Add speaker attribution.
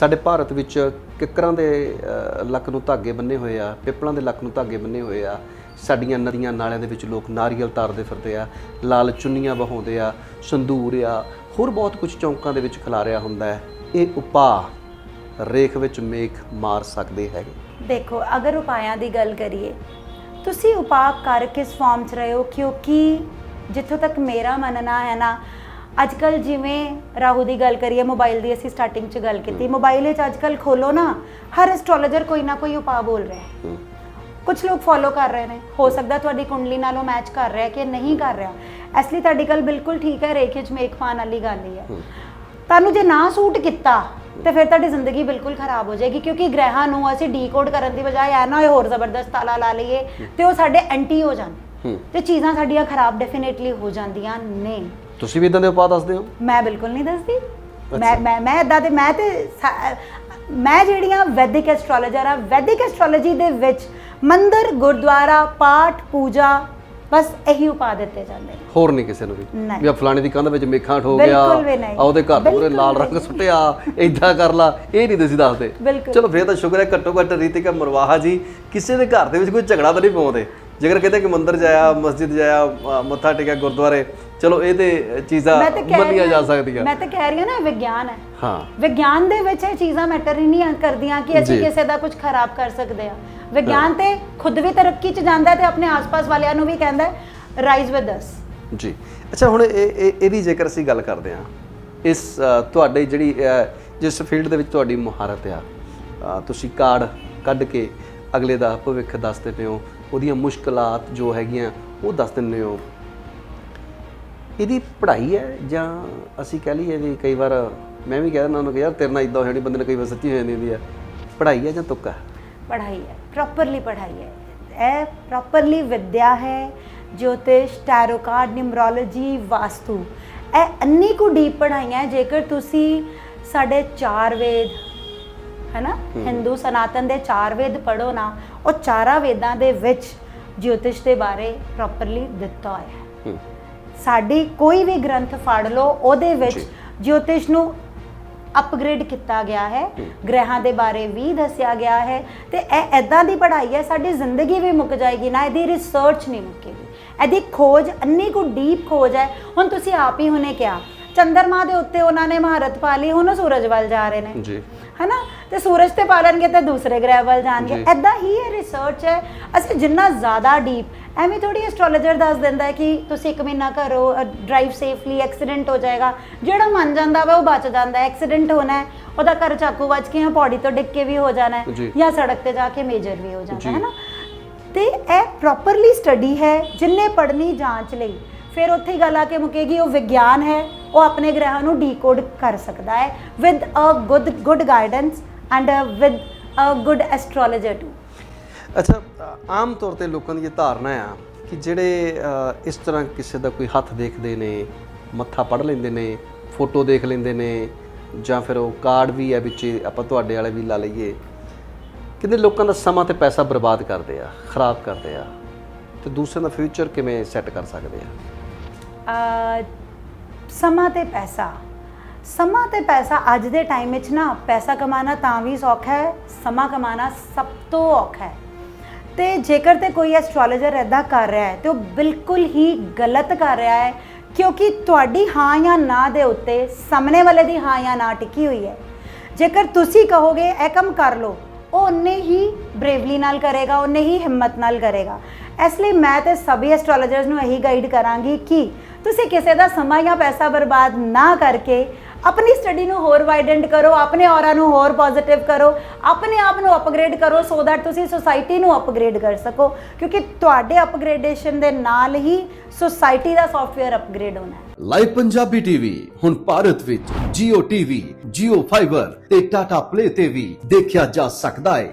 Speaker 1: ਸਾਡੇ ਭਾਰਤ ਵਿੱਚ ਕਿੱਕਰਾਂ ਦੇ ਲੱਕ ਨੂੰ ਧਾਗੇ ਬੰਨੇ ਹੋਏ ਆ, ਪਿੱਪਲਾਂ ਦੇ ਲੱਕ ਨੂੰ ਧਾਗੇ ਬੰਨੇ ਹੋਏ ਆ, ਸਾਡੀਆਂ ਨਦੀਆਂ ਨਾਲਿਆਂ ਦੇ ਵਿੱਚ ਲੋਕ ਨਾਰੀਅਲ ਤਾਰਦੇ ਫਿਰਦੇ ਆ, ਲਾਲ ਚੁੰਨੀਆਂ ਵਹਾਉਂਦੇ ਆ ਸੰਧੂਰ ਆ, ਹੋਰ ਬਹੁਤ ਕੁਝ ਚੌਂਕਾਂ ਦੇ ਵਿੱਚ ਖਿਲਾਰਿਆ ਹੁੰਦਾ ਹੈ। ਇਹ ਉਪਾਅ ਰੇਖ ਵਿੱਚ ਮੇਖ ਮਾਰ ਸਕਦੇ ਹੈਗੇ।
Speaker 2: ਦੇਖੋ, ਅਗਰ ਉਪਾਇਆਂ ਦੀ ਗੱਲ ਕਰੀਏ, ਤੁਸੀਂ ਉਪਾਅ ਕਰ ਕਿਸ ਫਾਰਮ 'ਚ ਰਹੇ ਹੋ ਕਿਉਂਕਿ ਜਿੱਥੋਂ ਤੱਕ ਮੇਰਾ ਮੰਨਣਾ ਹੈ ਨਾ ਅੱਜ ਕੱਲ ਜਿਵੇਂ ਰਾਹੂ ਦੀ ਗੱਲ ਕਰੀਏ ਮੋਬਾਈਲ ਦੀ ਅਸੀਂ ਸਟਾਰਟਿੰਗ 'ਚ ਗੱਲ ਕੀਤੀ। ਮੋਬਾਈਲ ਵਿੱਚ ਅੱਜ ਕੱਲ ਖੋਲੋ ਨਾ ਹਰ ਐਸਟ੍ਰੋਲੋਜਰ ਕੋਈ ਨਾ ਕੋਈ ਉਪਾਅ ਬੋਲ ਰਿਹਾ ਹੈ।
Speaker 1: ਹੂੰ।
Speaker 2: ਕੁਝ ਲੋਕ ਫੋਲੋ ਕਰ ਰਹੇ ਨੇ। ਹੋ ਸਕਦਾ ਤੁਹਾਡੀ ਕੁੰਡਲੀ ਨਾਲੋਂ ਮੈਚ ਕਰ ਰਿਹਾ ਕਿ ਨਹੀਂ ਕਰ ਰਿਹਾ। ਇਸ ਲਈ ਤੁਹਾਡੀ ਗੱਲ ਬਿਲਕੁਲ ਠੀਕ ਹੈ ਰੇਖੇ 'ਚ ਮੇਕ ਪਾਣ ਵਾਲੀ ਗੱਲ ਹੀ ਹੈ। ਤੁਹਾਨੂੰ ਜੇ ਨਾ ਸੂਟ ਕੀਤਾ ਤੇ ਫਿਰ ਤੁਹਾਡੀ ਜ਼ਿੰਦਗੀ ਬਿਲਕੁਲ ਖਰਾਬ ਹੋ ਜਾਏਗੀ ਕਿਉਂਕਿ ਗ੍ਰਹਿਾਂ ਨੂੰ ਅਸੀਂ ਡੀਕੋਡ ਕਰਨ ਦੀ ਬਜਾਏ ਐ ਨਾ ਹੋਰ ਜ਼ਬਰਦਸਤ ਤਾਲਾ ਲਾ ਲਈਏ ਤੇ ਉਹ ਸਾਡੇ ਐਂਟੀ ਹੋ ਜਾਣ
Speaker 1: ਹੂੰ।
Speaker 2: ਤੇ ਚੀਜ਼ਾਂ ਸਾਡੀਆਂ ਖਰਾਬ ਡੈਫੀਨੇਟਲੀ ਹੋ ਜਾਂਦੀਆਂ ਨੇ।
Speaker 1: ਤੁਸੀਂ ਵੀ ਇਦਾਂ ਦੇ ਉਪਾਅ ਦੱਸਦੇ ਹੋ?
Speaker 2: ਮੈਂ ਬਿਲਕੁਲ ਨਹੀਂ ਦੱਸਦੀ। ਮੈਂ ਮੈਂ ਮੈਂ ਇਦਾਂ ਤੇ ਮੈਂ ਤੇ ਮੈਂ ਜਿਹੜੀਆਂ ਵੈਦਿਕ ਐਸਟ੍ਰੋਲੋਜਰ ਆ ਵੈਦਿਕ ਐਸਟ੍ਰੋਲੋਜੀ ਦੇ ਵਿੱਚ ਮੰਦਰ ਗੁਰਦੁਆਰਾ ਪਾਠ ਪੂਜਾ ਬਸ ਇਹੀ ਉਪਾਅ ਦਿੱਤੇ ਜਾਂਦੇ ਨੇ।
Speaker 1: ਹੋਰ ਨਹੀਂ ਕਿਸੇ ਨੂੰ ਵੀ। ਵੀ ਆ ਫਲਾਣੇ ਦੀ ਕੰਧ ਵਿੱਚ ਮੇਖਾਂ ਠੋ ਗਿਆ। ਆ ਉਹਦੇ ਘਰ ਦੇ ਪੂਰੇ ਲਾਲ ਰੰਗ ਸੁੱਟਿਆ ਏਦਾਂ ਕਰ ਲਾ ਇਹ ਨਹੀਂ ਤੁਸੀਂ ਦੱਸਦੇ। ਚਲੋ ਫੇਰ ਤਾਂ ਸ਼ੁਕਰ ਹੈ ਘੱਟੋ ਘੱਟ ਰੀਤਿਕਾ ਮਰਵਾਹਾ ਜੀ ਕਿਸੇ ਦੇ ਘਰ ਦੇ ਵਿੱਚ ਕੋਈ ਝਗੜਾ ਤਾਂ ਨਹੀਂ ਪਾਉਂਦੇ। ਜੇਕਰ ਕਹਿੰਦੇ ਕਿ ਮੰਦਿਰ ਜਾਇਆ ਮਸਜਿਦ ਜਾਇਆ ਮੱਥਾ ਟੇਕਿਆ ਗੁਰਦੁਆਰੇ ਚਲੋ ਇਹ ਤੇ ਚੀਜ਼ਾਂ ਮੰਨੀਆਂ ਜਾ ਸਕਦੀਆਂ।
Speaker 2: ਮੈਂ ਤਾਂ ਕਹਿ ਰਹੀ ਹਾਂ ਨਾ ਵਿਗਿਆਨ ਹੈ।
Speaker 1: ਹਾਂ।
Speaker 2: ਵਿਗਿਆਨ ਦੇ ਵਿੱਚ ਇਹ ਚੀਜ਼ਾਂ ਮੈਟਰ ਹੀ ਨਹੀਂ ਕਰਦੀਆਂ ਕਿ ਅਸੀਂ। ਕਿਸੇ ਦਾ ਕੁਝ ਖਰਾਬ ਕਰ ਸਕਦੇ ਆ ਵਿਗਿਆਨ ਤੇ ਖੁਦ ਵੀ ਤਰੱਕੀ 'ਚ ਜਾਂਦਾ ਤੇ ਆਪਣੇ ਆਸ-ਪਾਸ ਵਾਲਿਆਂ ਨੂੰ ਵੀ ਕਹਿੰਦਾ ਰਾਈਜ਼ ਵਿਦ ਅਸ
Speaker 1: ਜੀ। ਅੱਛਾ ਹੁਣ ਇਹ ਇਹ- ਇਹਦੀ ਜੇਕਰ ਅਸੀਂ ਗੱਲ ਕਰਦੇ ਹਾਂ ਇਸ ਤੁਹਾਡੇ ਜਿਹੜੀ ਜਿਸ ਫੀਲਡ ਦੇ ਵਿੱਚ ਤੁਹਾਡੀ ਮੁਹਾਰਤ ਆ ਤੁਸੀਂ ਕਾਰਡ ਕੱਢ ਕੇ ਅਗਲੇ ਦਾ ਭਵਿੱਖ ਦੱਸ ਦਿੰਦੇ ਹੋ ਉਹਦੀਆਂ ਮੁਸ਼ਕਲਾਂ ਜੋ ਹੈਗੀਆਂ, ਉਹ ਦੱਸ ਦਿੰਦੇ ਹੋ। ਇਹਦੀ ਪੜ੍ਹਾਈ ਹੈ ਜਾਂ ਅਸੀਂ ਕਹਿ ਲਈਏ ਵੀ ਕਈ ਵਾਰ ਮੈਂ ਵੀ ਕਹਿ ਦਿੰਦਾ ਉਹਨੂੰ ਕਿ ਯਾਰ ਤੇਰੇ ਨਾਲ ਇਦਾਂ ਹੋ ਜਾਣੀ ਬੰਦੇ ਨੇ ਕਈ ਵਾਰ ਸੱਚੀ ਹੋ ਜਾਂਦੀ ਹੁੰਦੀ ਹੈ। ਪੜ੍ਹਾਈ ਹੈ ਜਾਂ ਤੁੱਕਾ
Speaker 2: ਪੜ੍ਹਾਈ ਹੈ ਪ੍ਰੋਪਰਲੀ ਪੜ੍ਹਾਈ ਹੈ। ਇਹ ਪ੍ਰੋਪਰਲੀ ਵਿਦਿਆ ਹੈ ਜੋਤਿਸ਼ ਟੈਰੋ ਕਾਰਡ ਨਿਮਰੋਲੋਜੀ, ਵਾਸਤੂ। ਇਹ ਅੰਨੀ ਕੁ ਡੀਪ ਪੜ੍ਹਾਈਆਂ, ਜੇਕਰ ਤੁਸੀਂ ਸਾਡੇ ਚਾਰ ਵੇਦ ਹੈਨਾ? ਹਿੰਦੂ ਸਨਾਤਨ ਦੇ ਚਾਰ ਵੇਦ ਪੜੋ ਨਾ ਉਹ ਚਾਰਾਂ ਵੇਦਾਂ ਦੇ ਵਿੱਚ ਜੋਤਿਸ਼ ਦੇ ਬਾਰੇ ਪ੍ਰੋਪਰਲੀ ਦਿੱਤਾ ਹੋਇਆ ਹੈ।
Speaker 1: ਹੂੰ।
Speaker 2: ਸਾਡੀ ਕੋਈ ਵੀ ਗ੍ਰੰਥ ਫੜ ਲਓ ਉਹਦੇ ਵਿੱਚ। ਜੋਤਿਸ਼ ਨੂੰ ਅਪਗ੍ਰੇਡ ਕੀਤਾ ਗਿਆ ਹੈ। ਗ੍ਰਹਿਾਂ ਦੇ ਬਾਰੇ ਵੀ ਦੱਸਿਆ ਗਿਆ ਹੈ ਤੇ ਇਹ ਐਦਾਂ ਦੀ ਪੜ੍ਹਾਈ ਹੈ ਸਾਡੀ ਜ਼ਿੰਦਗੀ ਵੀ ਮੁੱਕ ਜਾਏਗੀ ਨਾ ਇਹਦੀ ਰਿਸਰਚ ਨਹੀਂ ਮੁੱਕੇਗੀ। ਇਹਦੀ ਖੋਜ ਅੰਨੀ ਕੁ ਡੀਪ ਖੋਜ ਹੈ। ਹੁਣ ਤੁਸੀਂ ਆਪ ਹੀ ਹੁਣੇ ਕਿਹਾ ਚੰਦਰਮਾ ਦੇ ਉੱਤੇ ਉਹਨਾਂ ਨੇ ਮਹਾਰਤ ਪਾ ਲਈ ਹੁਣ ਉਹ ਸੂਰਜ ਵੱਲ ਜਾ ਰਹੇ ਨੇ।
Speaker 1: ਜੀ।
Speaker 2: ਹੈਨਾ? ਤੇ ਸੂਰਜ ਤੇ ਪਾਲਣਗੇ ਤੇ ਦੂਸਰੇ ਗ੍ਰਹਿ ਵੱਲ ਜਾਣਗੇ। ਐਦਾਂ ਹੀ ਇਹ ਰਿਸਰਚ ਹੈ। ਅਸੀਂ ਜਿੰਨਾ ਜ਼ਿਆਦਾ ਡੀਪ ਐਵੇਂ ਥੋੜੀ ਐਸਟ੍ਰੋਲੋਜਰ ਦੱਸ ਦਿੰਦਾ ਹੈ ਕਿ ਤੁਸੀਂ ਇੱਕ ਮਹੀਨਾ ਕਰੋ ਡਰਾਈਵ ਸੇਫਲੀ ਐਕਸੀਡੈਂਟ ਹੋ ਜਾਏਗਾ। ਜਿਹੜਾ ਮੰਨ ਜਾਂਦਾ ਵਾ ਉਹ ਬਚ ਜਾਂਦਾ ਐਕਸੀਡੈਂਟ ਹੋਣਾ ਹੈ ਉਹਦਾ ਘਰ ਚਾਕੂ ਵੱਜ ਕੇ ਜਾਂ ਪੌੜੀ ਤੋਂ ਡਿੱਗ ਕੇ ਵੀ ਹੋ ਜਾਣਾ ਹੈ
Speaker 1: ਜੀ।
Speaker 2: ਸੜਕ ਤੇ ਜਾ ਕੇ ਮੇਜਰ ਵੀ ਹੋ ਜਾਂਦਾ
Speaker 1: ਜੀ।
Speaker 2: ਹੈ ਨਾ ਤੇ ਇਹ ਪ੍ਰੋਪਰਲੀ ਸਟੱਡੀ ਹੈ ਜਿੰਨੇ ਪੜ੍ਹਨੀ ਜਾਂਚ ਲਈ। ਫਿਰ ਉੱਥੇ ਹੀ ਗੱਲ ਆ ਕੇ ਮੁਕੇਗੀ, ਉਹ ਵਿਗਿਆਨ ਹੈ, ਉਹ ਆਪਣੇ ਗ੍ਰਹਿਾਂ ਨੂੰ ਡੀਕੋਡ ਕਰ ਸਕਦਾ ਹੈ with a good good guidance and with a good astrologer to
Speaker 1: ਅੱਛਾ, ਆਮ ਤੌਰ ਤੇ ਲੋਕਾਂ ਦੀ ਇਹ ਧਾਰਨਾ ਆ ਕਿ ਜਿਹੜੇ ਇਸ ਤਰ੍ਹਾਂ ਕਿਸੇ ਦਾ ਕੋਈ ਹੱਥ ਦੇਖਦੇ ਨੇ, ਮੱਥਾ ਪੜ ਲੈਂਦੇ ਨੇ, ਫੋਟੋ ਦੇਖ ਲੈਂਦੇ ਨੇ, ਜਾਂ ਫਿਰ ਉਹ ਕਾਰਡ ਵੀ ਹੈ ਵਿੱਚ, ਆਪਾਂ ਤੁਹਾਡੇ ਵਾਲੇ ਵੀ ਲਾ ਲਈਏ ਕਿੰਨੇ ਲੋਕਾਂ ਦਾ ਸਮਾਂ ਤੇ ਪੈਸਾ ਬਰਬਾਦ ਕਰਦੇ ਆ, ਖਰਾਬ ਕਰਦੇ ਆ, ਤੇ ਦੂਸਰਿਆਂ ਦਾ ਫਿਊਚਰ ਕਿਵੇਂ ਸੈੱਟ ਕਰ ਸਕਦੇ ਆ?
Speaker 2: ਸਮਾਂ ਤੇ ਪੈਸਾ। ਸਮਾਂ ਤੇ ਪੈਸਾ ਅੱਜ ਦੇ ਟਾਈਮ ਵਿੱਚ ਨਾ ਪੈਸਾ ਕਮਾਉਣਾ ਤਾਂ ਵੀ ਸੌਖਾ ਹੈ, ਸਮਾਂ ਕਮਾਉਣਾ ਸਭ ਤੋਂ ਔਖਾ ਹੈ। ਤੇ ਜੇਕਰ ਤੇ ਕੋਈ ਐਸਟ੍ਰੋਲੋਜਰ ਐਦਾਂ ਕਰ ਰਿਹਾ ਹੈ ਤੇ ਉਹ ਬਿਲਕੁਲ ਹੀ ਗਲਤ ਕਰ ਰਿਹਾ ਹੈ, ਕਿਉਂਕਿ ਤੁਹਾਡੀ ਹਾਂ ਜਾਂ ਨਾ ਦੇ ਉੱਤੇ, ਸਾਹਮਣੇ ਵਾਲੇ ਦੀ ਹਾਂ ਜਾਂ ਨਾ ਟਿਕੀ ਹੋਈ ਹੈ। ਜੇਕਰ ਤੁਸੀਂ ਕਹੋਗੇ, ਇਹ ਕੰਮ ਕਰ ਲਓ। ਉਹ ਉਨੇ ਹੀ ਬਰੇਵਲੀ ਨਾਲ ਕਰੇਗਾ ਉਨੇ ਹੀ ਹਿੰਮਤ ਨਾਲ ਕਰੇਗਾ। ਇਸ ਲਈ ਮੈਂ ਤੇ ਸਭੀ ਐਸਟ੍ਰੋਲੋਜਰਸ ਨੂੰ ਇਹੀ ਗਾਈਡ ਕਰਾਂਗੀ ਕਿ ਤੁਸੀਂ ਕਿਸੇ ਦਾ ਸਮਾਂ ਜਾਂ ਪੈਸਾ ਬਰਬਾਦ ਨਾ ਕਰਕੇ ਆਪਣੀ ਸਟੱਡੀ ਨੂੰ ਹੋਰ ਵਾਈਡੈਂਟ ਕਰੋ ਆਪਣੇ ਔਰਾ ਨੂੰ ਹੋਰ ਪੋਜ਼ਿਟਿਵ ਕਰੋ ਆਪਣੇ ਆਪ ਨੂੰ ਅਪਗ੍ਰੇਡ ਕਰੋ ਸੋ that ਤੁਸੀਂ ਸੁਸਾਇਟੀ ਨੂੰ ਅਪਗ੍ਰੇਡ ਕਰ ਸਕੋ। ਕਿਉਂਕਿ ਤੁਹਾਡੇ ਅਪਗ੍ਰੇਡੇਸ਼ਨ ਦੇ ਨਾਲ ਹੀ ਸੋਸਾਇਟੀ ਦਾ ਸੌਫਟਵੇਅਰ ਅਪਗ੍ਰੇਡ ਹੋਣਾ ਹੈ।
Speaker 3: ਲਾਈਵ ਪੰਜਾਬੀ ਟੀਵੀ ਹੁਣ ਭਾਰਤ ਵਿੱਚ Jio TV, Jio Fiber ਤੇ Tata Play ਤੇ ਵੀ ਦੇਖਿਆ ਜਾ ਸਕਦਾ ਹੈ।